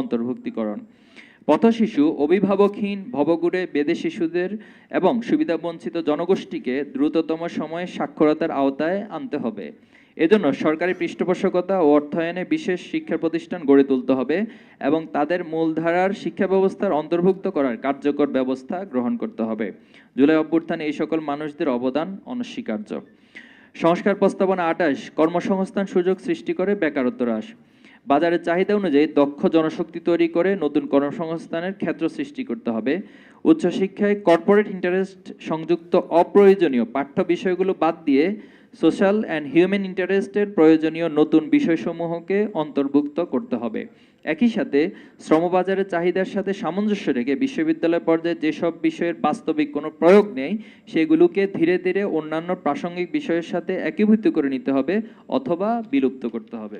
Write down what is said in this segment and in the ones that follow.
অন্তর্ভুক্তিকরণ। পথশিশু, অভিভাবকহীন, ভবঘুরে বেদে শিশুদের এবং সুবিধাবঞ্চিত জনগোষ্ঠীকে দ্রুততম সময়ে সাক্ষরতার আওতায় আনতে হবে। এজন্য সরকারি পৃষ্ঠপোষকতা ও অর্থায়নে বিশেষ শিক্ষা প্রতিষ্ঠান গড়ে তুলতে হবে এবং তাদের মূলধারার শিক্ষা ব্যবস্থার অন্তর্ভুক্ত করার কার্যকর ব্যবস্থা গ্রহণ করতে হবে। জুলাই অভ্যুত্থানে এই সকল মানুষদের অবদান অনস্বীকার্য। সংস্কার প্রস্তাবনা আটাশ, কর্মসংস্থান সুযোগ সৃষ্টি করে বেকারত্ব হ্রাস। বাজারের চাহিদা অনুযায়ী দক্ষ জনশক্তি তৈরি করে নতুন কর্মসংস্থানের ক্ষেত্র সৃষ্টি করতে হবে। উচ্চশিক্ষায় কর্পোরেট ইন্টারেস্ট সংযুক্ত অপ্রয়োজনীয় পাঠ্য বিষয়গুলো বাদ দিয়ে সোশ্যাল অ্যান্ড হিউম্যান ইন্টারেস্টের প্রয়োজনীয় নতুন বিষয়সমূহকে অন্তর্ভুক্ত করতে হবে। একই সাথে শ্রমবাজারের চাহিদার সাথে সামঞ্জস্য রেখে বিশ্ববিদ্যালয় পর্যায়ে যেসব বিষয়ের বাস্তবিক কোনো প্রয়োগ নেই, সেগুলোকে ধীরে ধীরে অন্যান্য প্রাসঙ্গিক বিষয়ের সাথে একীভূত করে নিতে হবে অথবা বিলুপ্ত করতে হবে।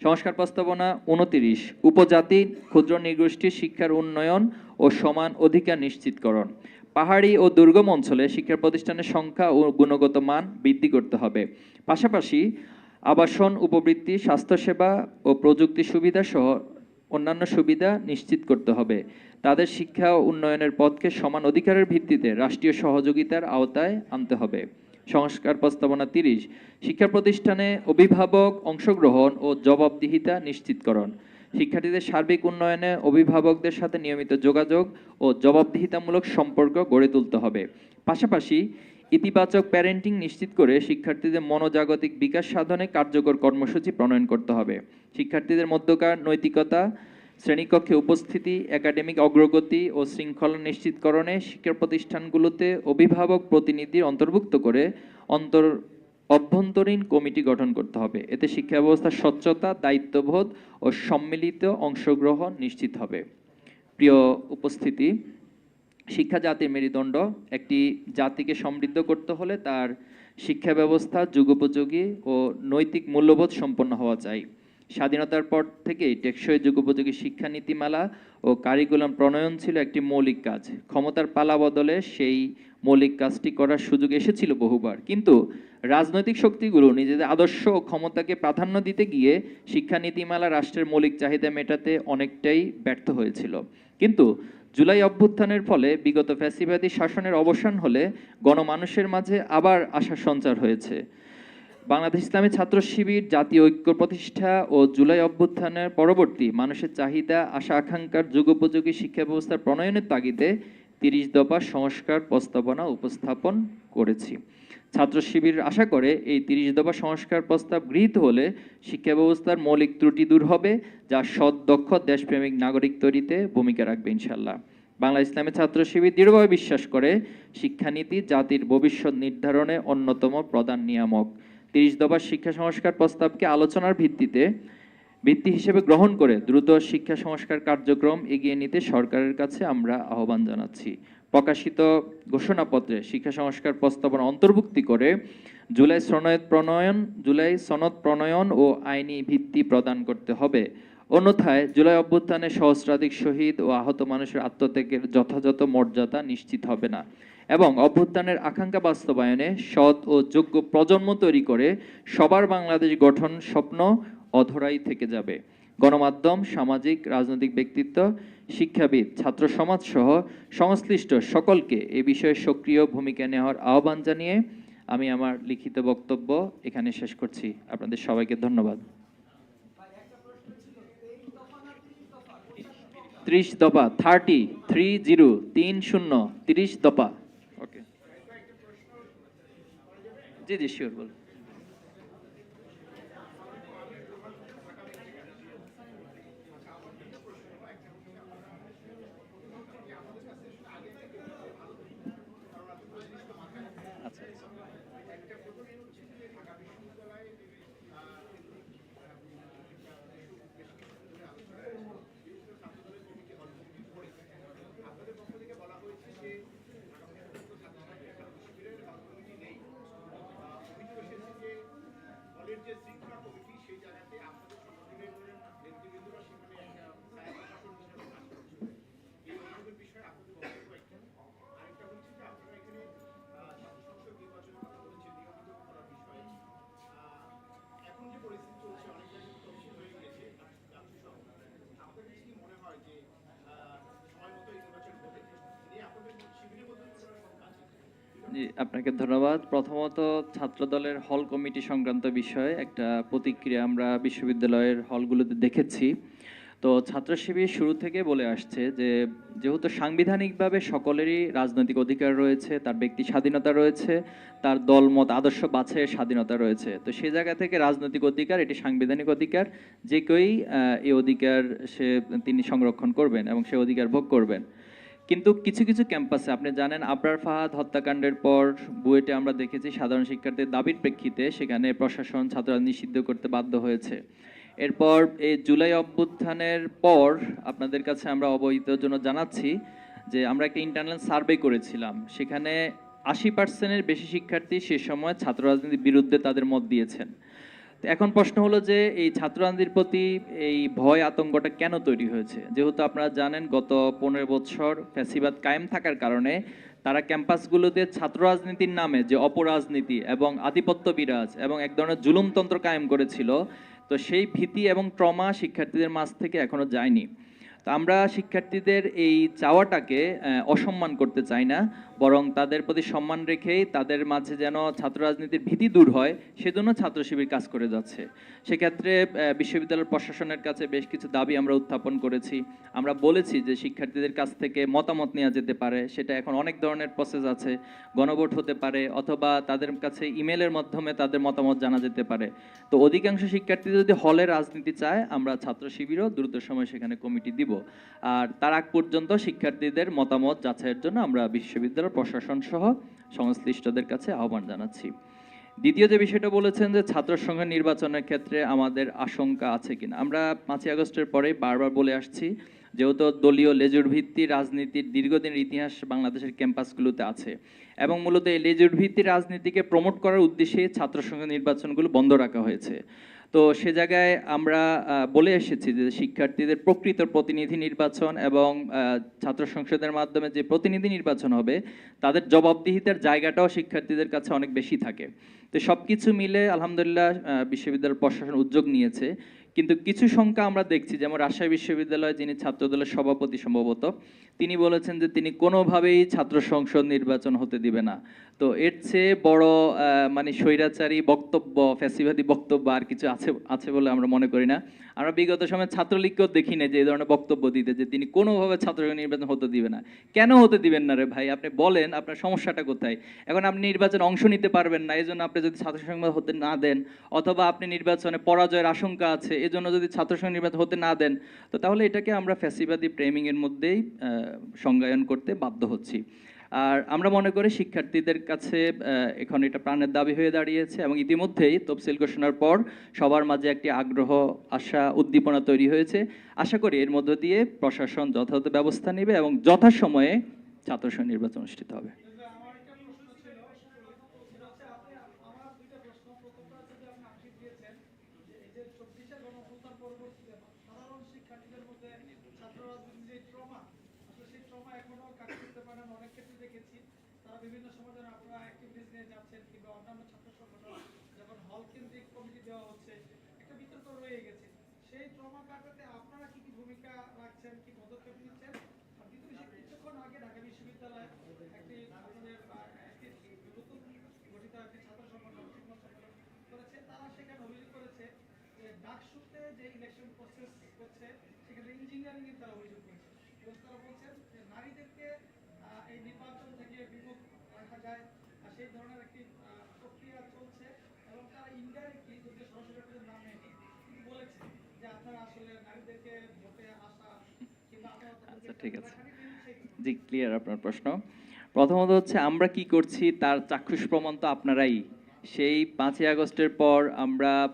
সংস্কার প্রস্তাবনা উনতিরিশ, উপজাতি, ক্ষুদ্র নৃগোষ্ঠীর শিক্ষার উন্নয়ন ও সমান অধিকার নিশ্চিতকরণ। পাহাড়ি ও দুর্গম অঞ্চলে শিক্ষা প্রতিষ্ঠানের সংখ্যা ও গুণগত মান বৃদ্ধি করতে হবে। পাশাপাশি আবাসন, উপবৃত্তি, স্বাস্থ্যসেবা ও প্রযুক্তি সুবিধা সহ অন্যান্য সুবিধা নিশ্চিত করতে হবে। তাদের শিক্ষা ও উন্নয়নের পথকে সমান অধিকারের ভিত্তিতে রাষ্ট্রীয় সহযোগিতার আওতায় আনতে হবে। সংস্কার প্রস্তাবনা তিরিশ, শিক্ষা প্রতিষ্ঠানে অভিভাবক অংশগ্রহণ ও জবাবদিহিতা নিশ্চিতকরণ। শিক্ষার্থীদের সার্বিক উন্নয়নে অভিভাবকদের সাথে নিয়মিত যোগাযোগ ও জবাবদিহিতামূলক সম্পর্ক গড়ে তুলতে হবে। পাশাপাশি ইতিবাচক প্যারেন্টিং নিশ্চিত করে শিক্ষার্থীদের মনোজাগতিক বিকাশ সাধনে কার্যকর কর্মসূচি প্রণয়ন করতে হবে। শিক্ষার্থীদের মধ্যকার নৈতিকতা শ্রেণীকক্ষে উপস্থিতি, একাডেমিক অগ্রগতি ও শৃঙ্খলা নিশ্চিতকরণে শিক্ষা প্রতিষ্ঠানগুলোতে অভিভাবক প্রতিনিধির অন্তর্ভুক্ত করে অন্তর অভ্যন্তরীণ কমিটি গঠন করতে হবে। এতে শিক্ষা ব্যবস্থার স্বচ্ছতা, দায়িত্ববোধ ও সম্মিলিত অংশগ্রহণ নিশ্চিত হবে। প্রিয় উপস্থিতি, শিক্ষা জাতির মেরুদণ্ড, একটি জাতিকে সমৃদ্ধ করতে হলে তার শিক্ষা ব্যবস্থা যুগোপযোগী ও নৈতিক মূল্যবোধ সম্পন্ন হওয়া চাই। স্বাধীনতার পর থেকেই টেকসই যুগোপযোগী শিক্ষা নীতিমালা ও কারিকুলাম প্রণয়ন ছিল একটি মৌলিক কাজ। ক্ষমতার পালা বদলে সেই মৌলিক কাজটি করার সুযোগ এসেছিল বহুবার। কিন্তু রাজনৈতিক শক্তিগুলো নিজেদের আদর্শ ও ক্ষমতাকে প্রাধান্য দিতে গিয়ে শিক্ষা নীতিমালা রাষ্ট্রের মৌলিক চাহিদা মেটাতে অনেকটাই ব্যর্থ হয়েছিল। কিন্তু জুলাই অভ্যুত্থানের ফলে বিগত ফ্যাসিবাদী শাসনের অবসান হলে গণমানুষের মাঝে আবার আশার সঞ্চার হয়েছে। বাংলাদেশ ইসলামী ছাত্র শিবির, জাতীয় ঐক্য প্রতিষ্ঠা ও জুলাই অভ্যুত্থানের পরবর্তী মানুষের চাহিদা, আশা, আকাঙ্ক্ষার যুগোপযোগী শিক্ষা ব্যবস্থার প্রণয়নের তাগিদে তিরিশ দফা সংস্কার প্রস্তাবনা উপস্থাপন করেছি। ছাত্র শিবির আশা করে এই তিরিশ দফা সংস্কার প্রস্তাব গৃহীত হলে শিক্ষা ব্যবস্থার মৌলিক ত্রুটি দূর হবে, যা সৎ, দক্ষ, দেশপ্রেমিক নাগরিক তৈরিতে ভূমিকা রাখবে ইনশাল্লাহ বাংলা ইসলামী ছাত্র শিবির দৃঢ়ভাবে বিশ্বাস করে, শিক্ষানীতি জাতির ভবিষ্যৎ নির্ধারণে অন্যতম প্রধান নিয়ামক। তিরিশ দফা শিক্ষা সংস্কার প্রস্তাবকে আলোচনার ভিত্তিতে ভিত্তি হিসেবে গ্রহণ করে দ্রুত শিক্ষা সংস্কার কার্যক্রম এগিয়ে নিতে সরকারের কাছে আমরা আহ্বান জানাচ্ছি। প্রকাশিত ঘোষণাপত্রে শিক্ষা সংস্কার প্রস্তাবনা অন্তর্ভুক্তি করে জুলাই সনদ প্রণয়ন, জুলাই সনদ প্রণয়ন ও আইনি ভিত্তি প্রদান করতে হবে। অন্যথায় জুলাই অভ্যুত্থানে সহস্রাধিক শহীদ ও আহত মানুষের আত্মত্যাগের যথাযথ মর্যাদা নিশ্চিত হবে না। এবং অভ্যুত্থানের আকাঙ্ক্ষা বাস্তবায়নে সৎ ও যোগ্য প্রজন্ম তৈরি করে সবার বাংলাদেশ গঠন স্বপ্ন অধরাই থেকে যাবে। গণমাধ্যম, সামাজিক, রাজনৈতিক ব্যক্তিত্ব, শিক্ষাবিদ, ছাত্র সমাজ সহ সংশ্লিষ্ট সকলকে এ বিষয়ে সক্রিয় ভূমিকা নেওয়ার আহ্বান জানিয়ে আমি আমার লিখিত বক্তব্য এখানে শেষ করছি। আপনাদের সবাইকে ধন্যবাদ। ত্রিশ দফা থার্টি থ্রি জিরো তিন, শূন্য, তিরিশ দফা। জি জি জি আপনাকে ধন্যবাদ। প্রথমত ছাত্রদলের হল কমিটি সংক্রান্ত বিষয়ে একটা প্রতিক্রিয়া আমরা বিশ্ববিদ্যালয়ের হলগুলোতে দেখেছি। তো ছাত্র শিবির শুরু থেকে বলে আসছে যে, যেহেতু সাংবিধানিকভাবে সকলেরই রাজনৈতিক অধিকার রয়েছে, তার ব্যক্তি স্বাধীনতা রয়েছে, তার দলমত, আদর্শ বাছাইয়ের স্বাধীনতা রয়েছে, তো সেই জায়গা থেকে রাজনৈতিক অধিকার, এটি সাংবিধানিক অধিকার, যে কেউই এই অধিকার সে তিনি সংরক্ষণ করবেন এবং সে অধিকার ভোগ করবেন। কিন্তু কিছু কিছু ক্যাম্পাসে, আপনি জানেন আবরার ফাহাদ হত্যাকাণ্ডের পর বুয়েটে আমরা দেখেছি সাধারণ শিক্ষার্থীর দাবির প্রেক্ষিতে সেখানে প্রশাসন ছাত্ররা নিষিদ্ধ করতে বাধ্য হয়েছে। এরপর এই জুলাই অভ্যুত্থানের পর আপনাদের কাছে আমরা অবহিতর জন্য জানাচ্ছি যে আমরা একটা ইন্টারনাল সার্ভে করেছিলাম। সেখানে আশি পার্সেন্টের বেশি শিক্ষার্থী সে সময় ছাত্র রাজনীতির বিরুদ্ধে তাদের মত দিয়েছেন। এখন প্রশ্ন হলো যে এই ছাত্র রাজনীতির প্রতি এই ভয় আতঙ্কটা কেন তৈরি হয়েছে? যেহেতু আপনারা জানেন গত পনেরো বছর ফ্যাসিবাদ কায়েম থাকার কারণে তারা ক্যাম্পাসগুলোতে ছাত্র রাজনীতির নামে যে অপরাজনীতি এবং আধিপত্য বিরাজ এবং এক ধরনের জুলুমতন্ত্র কায়েম করেছিল, তো সেই ভীতি এবং ট্রমা শিক্ষার্থীদের মাঝ থেকে এখনও যায়নি। তো আমরা শিক্ষার্থীদের এই চাওয়াটাকে অসম্মান করতে চাই না। বরং তাদের প্রতি সম্মান রেখেই তাদের মাঝে যেন ছাত্র রাজনীতির ভীতি দূর হয়, সেজন্য ছাত্র শিবির কাজ করে যাচ্ছে। সেক্ষেত্রে বিশ্ববিদ্যালয় প্রশাসনের কাছে বেশ কিছু দাবি আমরা উত্থাপন করেছি। আমরা বলেছি যে শিক্ষার্থীদের কাছ থেকে মতামত নেওয়া যেতে পারে, সেটা এখন অনেক ধরনের প্রসেস আছে। গণভোট হতে পারে, অথবা তাদের কাছে ইমেলের মাধ্যমে তাদের মতামত জানা যেতে পারে। তো অধিকাংশ শিক্ষার্থী যদি হলে রাজনীতি চায়, আমরা ছাত্র শিবিরও দ্রুত সময় সেখানে কমিটি দিব। আর তার আগ পর্যন্ত শিক্ষার্থীদের মতামত যাচাইয়ের জন্য আমরা বিশ্ববিদ্যালয় প্রশাসন সহ সংশ্লিষ্টদের কাছে আহ্বান জানাচ্ছি। দ্বিতীয় যে বিষয়টা বলেছেন যে ছাত্র সংঘ নির্বাচনের ক্ষেত্রে আমাদের আশঙ্কা আছে কিনা। আমরা পাঁচই আগস্টের পরে বারবার বলে আসছি, যেহেতু দলীয় লেজুর ভিত্তি রাজনীতির দীর্ঘদিনের ইতিহাস বাংলাদেশের ক্যাম্পাসগুলোতে আছে এবং মূলত এই লেজুর ভিত্তি রাজনীতিকে প্রমোট করার উদ্দেশ্যে ছাত্র সংঘ নির্বাচনগুলো বন্ধ রাখা হয়েছে। তো সে জায়গায় আমরা বলে এসেছি যে শিক্ষার্থীদের প্রকৃত প্রতিনিধি নির্বাচন এবং ছাত্র সংসদের মাধ্যমে যে প্রতিনিধি নির্বাচন হবে, তাদের জবাবদিহিতার জায়গাটাও শিক্ষার্থীদের কাছে অনেক বেশি থাকে। তো সব কিছু মিলে আলহামদুলিল্লাহ বিশ্ববিদ্যালয় প্রশাসন উদ্যোগ নিয়েছে। কিন্তু কিছু সংখ্যা আমরা দেখছি, যেমন রাজশাহী বিশ্ববিদ্যালয়ে, যিনি ছাত্রদলের সভাপতি সম্ভবত, তিনি বলেছেন যে তিনি কোনোভাবেই ছাত্র সংসদ নির্বাচন হতে দিবে না। তো এর চেয়ে বড় মানে স্বৈরাচারী বক্তব্য, ফ্যাসিবাদী বক্তব্য আর কিছু আছে আছে বলে আমরা মনে করি না। আমরা বিগত সময় ছাত্রলীগকেও দেখি না যে এই ধরনের বক্তব্য দিতে, যে তিনি কোনোভাবে ছাত্র নির্বাচন হতে দিবে না। কেন হতে দিবেন না রে ভাই? আপনি বলেন, আপনার সমস্যাটা কোথায়? এখন আপনি নির্বাচনে অংশ নিতে পারবেন না এই জন্য আপনি যদি ছাত্র সংসদ হতে না দেন, অথবা আপনি নির্বাচনে পরাজয়ের আশঙ্কা আছে, এজন্য যদি ছাত্র সংসদ নির্বাচন হতে না দেন, তো তাহলে এটাকে আমরা ফ্যাসিবাদী প্রেমিং এর মধ্যেই সংজ্ঞায়ন করতে বাধ্য হচ্ছি। আর আমরা মনে করি শিক্ষার্থীদের কাছে এখন এটা প্রাণের দাবি হয়ে দাঁড়িয়েছে এবং ইতিমধ্যেই তফসিল ঘোষণার পর সবার মাঝে একটি আগ্রহ, আশা, উদ্দীপনা তৈরি হয়েছে। আশা করি এর মধ্য দিয়ে প্রশাসন যথাযথ ব্যবস্থা নেবে এবং যথাসময়ে ছাত্র সংসদ নির্বাচন অনুষ্ঠিত হবে সাধারণ শিক্ষার্থীদের মধ্যে ছাত্র রাজনীতির যে ট্রমা আসলে সেই ট্রমা এখনও কাজ করতে পারে না অনেক ক্ষেত্রে দেখেছি, তারা বিভিন্ন সময় আপনারা অ্যাক্টিভিটিস নিয়ে যাচ্ছেন কিংবা অন্যান্য ছাত্র সংগঠন যখন হল কেন্দ্রিক কমিটি দেওয়া হচ্ছে, একটা বিতর্ক রয়ে গেছে। সেই ট্রমা কাটাতে আপনারা কি কি ভূমিকা রাখছেন, কি পদক্ষেপ নিচ্ছেন? আর দ্বিতীয় কিছুক্ষণ আগে ঢাকা বিশ্ববিদ্যালয়ে একটি আপনাদের নতুন গঠিত একটি ছাত্র সংগঠন সংগঠন করেছে। তারা সেখানে অভিযোগ করেছে যে ডাকসুতে যে ইলেকশন প্রসেস হচ্ছে সেখানে ইঞ্জিনিয়ারিং এর তারা অভিযোগ করেছে এবং তারা বলছেন যে নারীদেরকে আহ, এই নির্বাচন থেকে বিমুখ রাখা যায় আর সেই ধরনের একটি আহ, প্রক্রিয়া চলছে এবং তারা ইনডাইরেক্টলি যদি সরাসরি আপনাদের নাম নেয়নি কিন্তু বলেছে যে আপনারা আসলে নারীদেরকে ভোটে আসা কিংবা আপনারা তাদেরকে আচ্ছা, ঠিক আছে। জি ক্লিয়ার আপনার প্রশ্ন প্রথমত হচ্ছে আমরা কি করছি, তার চাক্ষুষ প্রমাণ তো আপনারাই সেই পাঁচই আগস্টের পর আমরা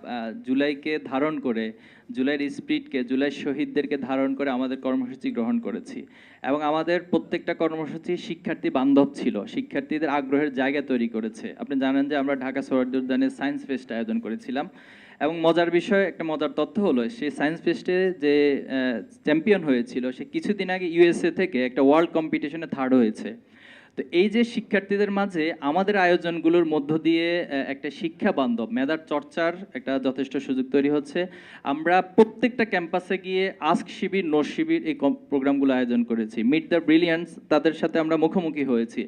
জুলাইকে ধারণ করে, জুলাইয়ের স্পিরিটকে জুলাই শহীদদেরকে ধারণ করে আমাদের কর্মসূচি গ্রহণ করেছি। এবং আমাদের প্রত্যেকটা কর্মসূচি শিক্ষার্থী বান্ধব ছিল, শিক্ষার্থীদের আগ্রহের জায়গা তৈরি করেছে। আপনি জানেন যে আমরা ঢাকা সোহরার্দি উদ্যানে সায়েন্স ফেস্ট আয়োজন করেছিলাম। এবং মজার বিষয়, একটা মজার তথ্য হলো, সেই সায়েন্স ফেস্টে যে চ্যাম্পিয়ন হয়েছিল, সে কিছুদিন আগে ইউএসএ থেকে একটা ওয়ার্ল্ড কম্পিটিশনে থার্ড হয়েছে। তো এই যে শিক্ষার্থীদের মাঝে আমাদের আয়োজনগুলোর মধ্য দিয়ে একটা শিক্ষা বান্ধব, মেধার চর্চার একটা যথেষ্ট সুযোগ তৈরি হচ্ছে। আমরা প্রত্যেকটা ক্যাম্পাসে গিয়ে আস্ক শিবির নোট শিবির এই প্রোগ্রামগুলো আয়োজন করেছি। মিট দ্য ব্রিলিয়ান্স তাদের সাথে আমরা মুখোমুখি হয়েছি।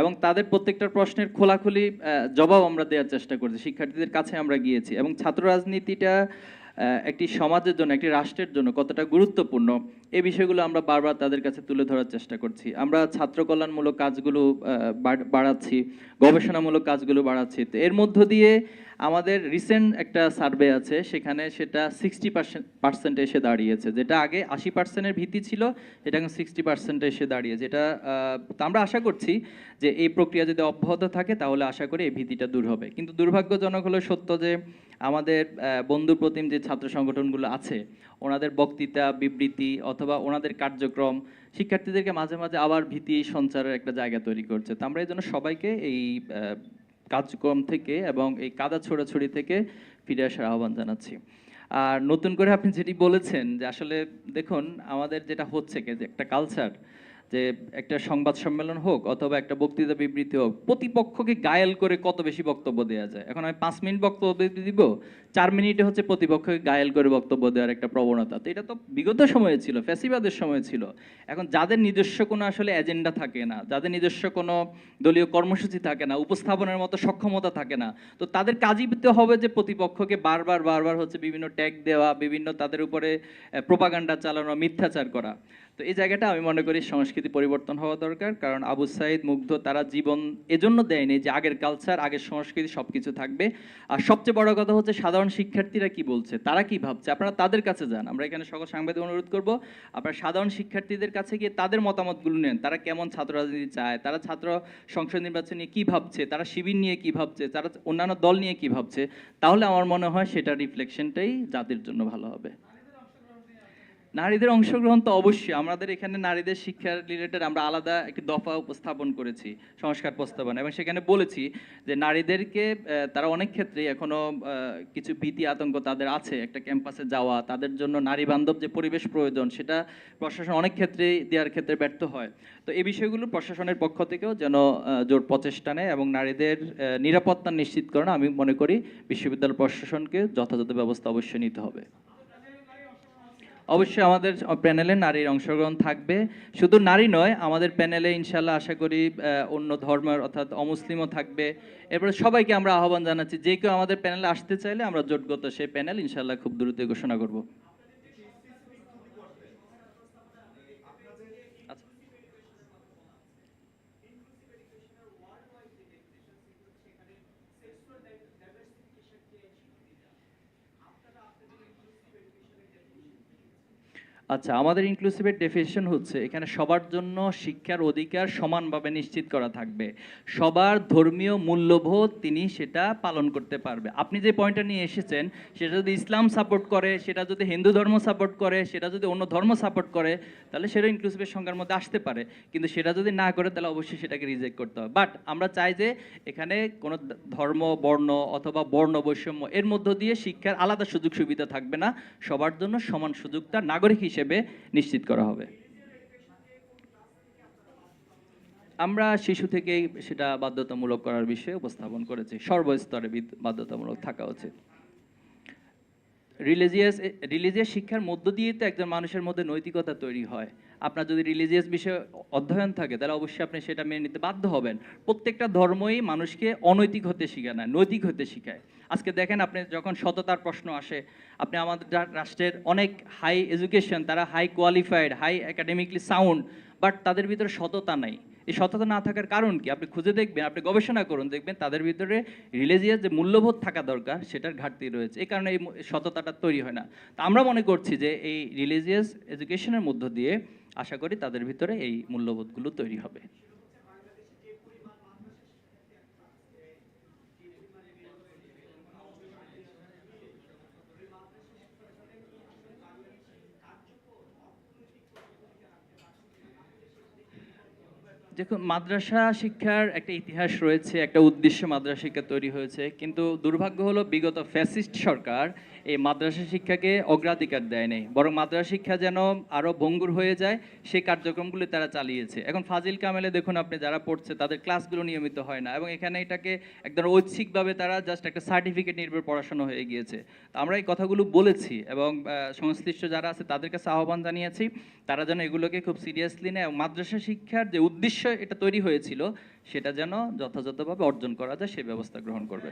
এবং তাদের প্রত্যেকটা প্রশ্নের খোলাখুলি জবাব আমরা দেওয়ার চেষ্টা করেছি। শিক্ষার্থীদের কাছে আমরা গিয়েছি। এবং ছাত্র রাজনীতিটা একটি সমাজের জন্য একটি রাষ্ট্রের জন্য কতটা গুরুত্বপূর্ণ এই বিষয়গুলো আমরা বারবার তাদের কাছে তুলে ধরার চেষ্টা করছি। আমরা ছাত্র কল্যাণমূলক কাজগুলো বাড়াচ্ছি গবেষণামূলক কাজগুলো বাড়াচ্ছি। তো এর মধ্য দিয়ে আমাদের রিসেন্ট একটা সার্ভে আছে সেখানে সেটা সিক্সটি পার্সেন্ট পার্সেন্টে এসে দাঁড়িয়েছে যেটা আগে আশি পার্সেন্টের ভিত্তি ছিল এটা এখন সিক্সটি পার্সেন্টে এসে দাঁড়িয়েছে। আহ, আমরা আশা করছি যে এই প্রক্রিয়া যদি অব্যাহত থাকে তাহলে আশা করি এই ভীতিটা দূর হবে। কিন্তু দুর্ভাগ্যজনক হলো সত্য যে আমাদের বন্ধু প্রতিম যে ছাত্র সংগঠনগুলো আছে, ওনাদের বক্তৃতা, বিবৃতি অথবা ওনাদের কার্যক্রম, শিক্ষার্থীদেরকে মাঝে মাঝে আবার ভীতি, সঞ্চারের একটা জায়গা তৈরি করছে। তো আমরা এই জন্য সবাইকে এই কার্যক্রম থেকে এবং এই কাদা ছোড়াছড়ি থেকে ফিরে আসার আহ্বান জানাচ্ছি। আর নতুন করে আপনি যেটি বলেছেন যে আসলে দেখুন, আমাদের যেটা হচ্ছে যে একটা কালচার যে একটা সংবাদ সম্মেলন হোক অথবা একটা বক্তৃতা বিবৃতি হোক, প্রতিপক্ষকে গায়েল করে কত বেশি বক্তব্য দেওয়া যায়? এখন আমি পাঁচ মিনিট বক্তব্য দিব, চার মিনিটে হচ্ছে প্রতিপক্ষকে গায়েল করে বক্তব্য দেওয়ার একটা প্রবণতা। তো এটা তো বিগত সময়ে ছিল, ফ্যাসিবাদের সময় ছিল। এখন যাদের নিজস্ব কোনো আসলে এজেন্ডা থাকে না, যাদের নিজস্ব কোনো দলীয় কর্মসূচি থাকে না, উপস্থাপনের মতো সক্ষমতা থাকে না, তো তাদের কাজই হবে যে প্রতিপক্ষকে বারবার বারবার হচ্ছে বিভিন্ন ট্যাগ দেওয়া, বিভিন্ন তাদের উপরে প্রোপাগান্ডা চালানো, মিথ্যাচার করা। তো এই জায়গাটা আমি মনে করি সংস্কৃতি পরিবর্তন হওয়া দরকার। কারণ আবু সাইদ মুগ্ধ তারা জীবন এজন্য দেয়নি যে আগের কালচার আগের সংস্কৃতি সব কিছু থাকবে। আর সবচেয়ে বড় কথা হচ্ছে সাধারণ শিক্ষার্থীরা কি বলছে? তারা কি ভাবছে? আপনারা তাদের কাছে যান। আমরা এখানে সকল সাংবাদিক অনুরোধ করব, আপনারা সাধারণ শিক্ষার্থীদের কাছে গিয়ে তাদের মতামতগুলো নেন। তারা কেমন ছাত্র রাজনীতি চায়? তারা ছাত্র সংসদ নির্বাচন নিয়ে কী ভাবছে? তারা শিবির নিয়ে কি ভাবছে? তারা অন্যান্য দল নিয়ে কি ভাবছে? তাহলে আমার মনে হয় সেটা রিফ্লেকশনটাই জাতির জন্য ভালো হবে। নারীদের অংশগ্রহণ তো অবশ্যই। আমাদের এখানে নারীদের শিক্ষার রিলেটেড আমরা আলাদা একটি দফা উপস্থাপন করেছি সংস্কার প্রস্তাবনা। এবং সেখানে বলেছি যে নারীদেরকে তারা অনেক ক্ষেত্রেই এখনও আহ, কিছু ভীতি আতঙ্ক তাদের আছে। একটা ক্যাম্পাসে যাওয়া তাদের জন্য নারী বান্ধব যে পরিবেশ প্রয়োজন সেটা প্রশাসন অনেক ক্ষেত্রেই দেওয়ার ক্ষেত্রে ব্যর্থ হয়। তো এই বিষয়গুলো প্রশাসনের পক্ষ থেকেও যেন জোর প্রচেষ্টা নেয় এবং নারীদের নিরাপত্তা নিশ্চিতকরণ আমি মনে করি বিশ্ববিদ্যালয় প্রশাসনকে যথাযথ ব্যবস্থা অবশ্যই নিতে হবে। অবশ্যই আমাদের প্যানেলে নারীর অংশগ্রহণ থাকবে। শুধু নারী নয়, আমাদের প্যানেলে ইনশাল্লাহ আশা করি অন্য ধর্মের অর্থাৎ অমুসলিমও থাকবে। এরপরে সবাইকে আমরা আহ্বান জানাচ্ছি, যে কেউ আমাদের প্যানেলে আসতে চাইলে আমরা জোটগত সেই প্যানেল ইনশাল্লাহ খুব দ্রুত ঘোষণা করব। আচ্ছা আমাদের ইনক্লুসিভের ডেফিনেশন হচ্ছে এখানে সবার জন্য শিক্ষার অধিকার সমানভাবে নিশ্চিত করা থাকবে। সবার ধর্মীয় মূল্যবোধ তিনি সেটা পালন করতে পারবে। আপনি যে পয়েন্টটা নিয়ে এসেছেন, সেটা যদি ইসলাম সাপোর্ট করে, সেটা যদি হিন্দু ধর্ম সাপোর্ট করে, সেটা যদি অন্য ধর্ম সাপোর্ট করে, তাহলে সেটা ইনক্লুসিভের সংখ্যার মধ্যে আসতে পারে। কিন্তু সেটা যদি না করে, তাহলে অবশ্যই সেটাকে রিজেক্ট করতে হবে। বাট আমরা চাই যে এখানে কোনো ধর্ম, বর্ণ অথবা বর্ণ বৈষম্য এর মধ্য দিয়ে শিক্ষার আলাদা সুযোগ সুবিধা থাকবে না। সবার জন্য সমান সুযোগটা নাগরিক হিসেবে নিশ্চিত করা হবে। আমরা শিশু থেকেই সেটা বাধ্যতামূলক করার বিষয়ে উপস্থাপন করেছি। সর্বস্তরে বাধ্যতামূলক থাকা উচিত। রিলিজিয়াস রিলিজিয়াস শিক্ষার মধ্য দিয়ে তো একজন মানুষের মধ্যে নৈতিকতা তৈরি হয়। আপনার যদি রিলিজিয়াস বিষয়ে অধ্যয়ন থাকে, তাহলে অবশ্যই আপনি সেটা মেনে নিতে বাধ্য হবেন। প্রত্যেকটা ধর্মই মানুষকে অনৈতিক হতে শেখায় না, নৈতিক হতে শেখায়। আজকে দেখেন আপনি যখন সততার প্রশ্ন আসে, আপনি আমাদের রাষ্ট্রের অনেক হাই এডুকেশন তারা high qualified high academically sound but তাদের ভিতরে সততা নাই। এই সততা না থাকার কারণ কি? আপনি খুঁজে দেখবেন, আপনি গবেষণা করুন, দেখবেন তাদের ভিতরে রিলিজিয়াস যে মূল্যবোধ থাকা দরকার, সেটার ঘাটতি রয়েছে। এই কারণে এই সততাটা তৈরি হয় না। তা আমরা মনে করছি যে এই রিলিজিয়াস এডুকেশনের মধ্য দিয়ে আশা করি তাদের ভিতরে এই মূল্যবোধগুলো তৈরি হবে। দেখুন, মাদ্রাসা শিক্ষার একটা ইতিহাস রয়েছে, একটা উদ্দেশ্য মাদ্রাসা শিক্ষা তৈরি হয়েছে। কিন্তু দুর্ভাগ্য হলো, বিগত ফ্যাসিস্ট সরকার এই মাদ্রাসা শিক্ষাকে অগ্রাধিকার দেয় নাই। বরং মাদ্রাসা শিক্ষা যেন আরও ভঙ্গুর হয়ে যায়, সেই কার্যক্রমগুলি তারা চালিয়েছে। এখন ফাজিল কামেলে দেখুন আপনি যারা পড়ছে, তাদের ক্লাসগুলো নিয়মিত হয় না এবং এখানে এটাকে একদম ঐচ্ছিকভাবে তারা জাস্ট একটা সার্টিফিকেট নির্ভর পড়াশোনা হয়ে গিয়েছে। আমরা এই কথাগুলো বলেছি এবং সংশ্লিষ্ট যারা আছে তাদের কাছে আহ্বান জানিয়েছি, তারা যেন এগুলোকে খুব সিরিয়াসলি নেয় এবং মাদ্রাসা শিক্ষার যে উদ্দেশ্য এটা তৈরি হয়েছিল, সেটা যেন যথাযথভাবে অর্জন করা যায় সেই ব্যবস্থা গ্রহণ করবে।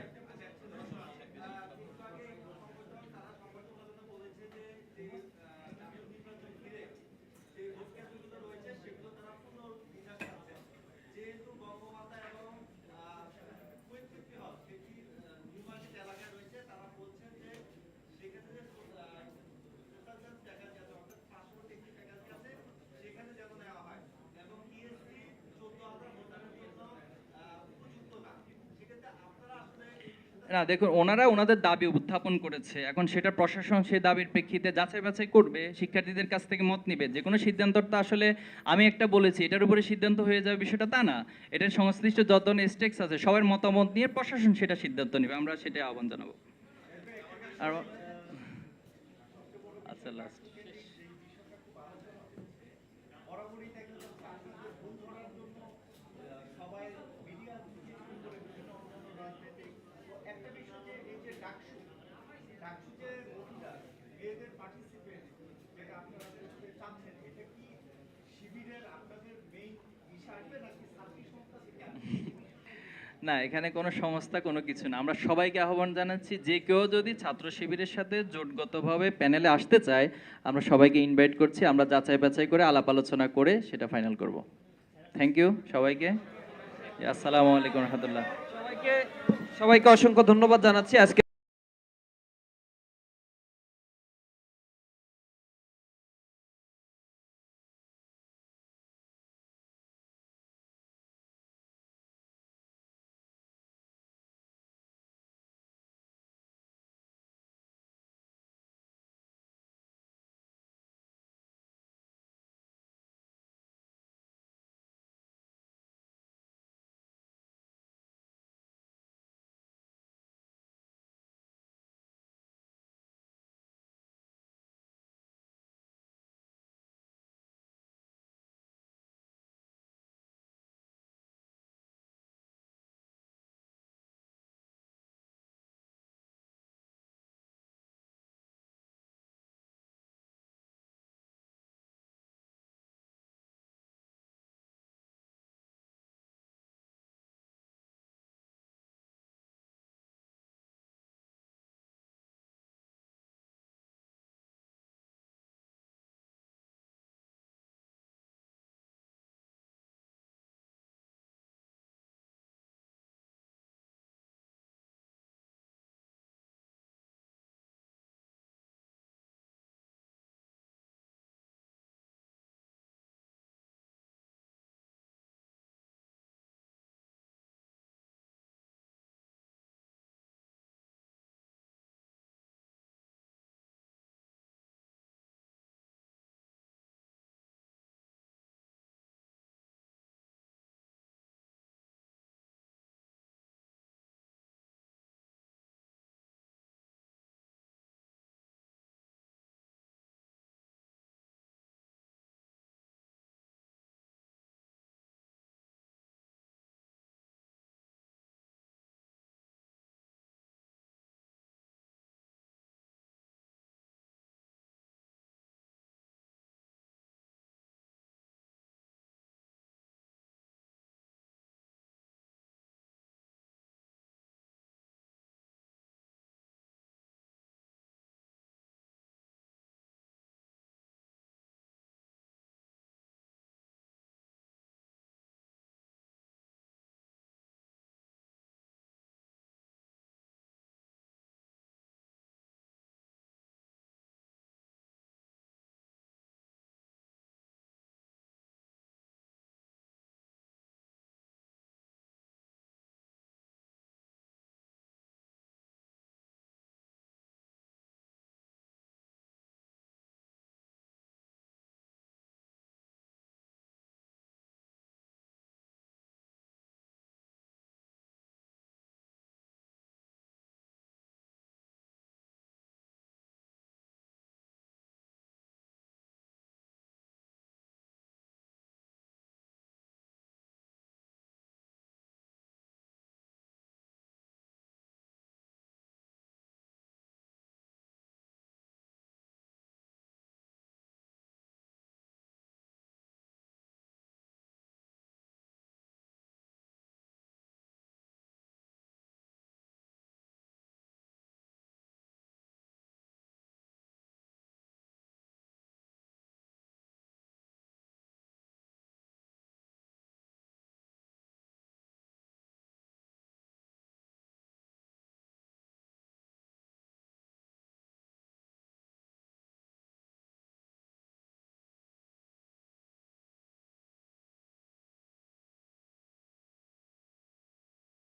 না, দেখুন, ওনারা ওনাদের দাবি উত্থাপন করেছে। এখন সেটা প্রশাসন সেই দাবির প্রেক্ষিতে যাচাই বাছাই করবে, শিক্ষার্থীদের কাছ থেকে মত নিবে। যে কোনো সিদ্ধান্তটা আসলে আমি একটা বলেছি, এটার উপরে সিদ্ধান্ত হয়ে যাবে বিষয়টা তা না। এটার সংশ্লিষ্ট যত স্টেক্স আছে, সবার মতামত নিয়ে প্রশাসন সেটা সিদ্ধান্ত নেবে। আমরা সেটা আহ্বান জানাব। আর আচ্ছা লাস্ট একটা বিষয় যে এই যে ডাকসু ডাকসু যে মহিলা মেয়েদের পার্টিসিপেট যেটা আপনারা যে চাচ্ছেন এটা কি শিবিরের আপনাদের মেইন বিষয় আসবে নাকি ছাত্রী সংস্থা থেকে আসবে? না এখানে কোনো সংস্থা কোনো কিছু না। আমরা সবাইকে আহ্বান জানাচ্ছি যে কেউ যদি ছাত্র শিবিরের সাথে জোটগতভাবে প্যানেলে আসতে চায় আমরা সবাইকে ইনভাইট করছি আমরা যাচাই বাছাই করে আলাপ আলোচনা করে সেটা ফাইনাল করব। থ্যাংক ইউ সবাইকে। আসসালামু আলাইকুম রহমতুল্লাহ। সবাইকে সবাইকে অসংখ্য ধন্যবাদ জানাচ্ছি। আজকে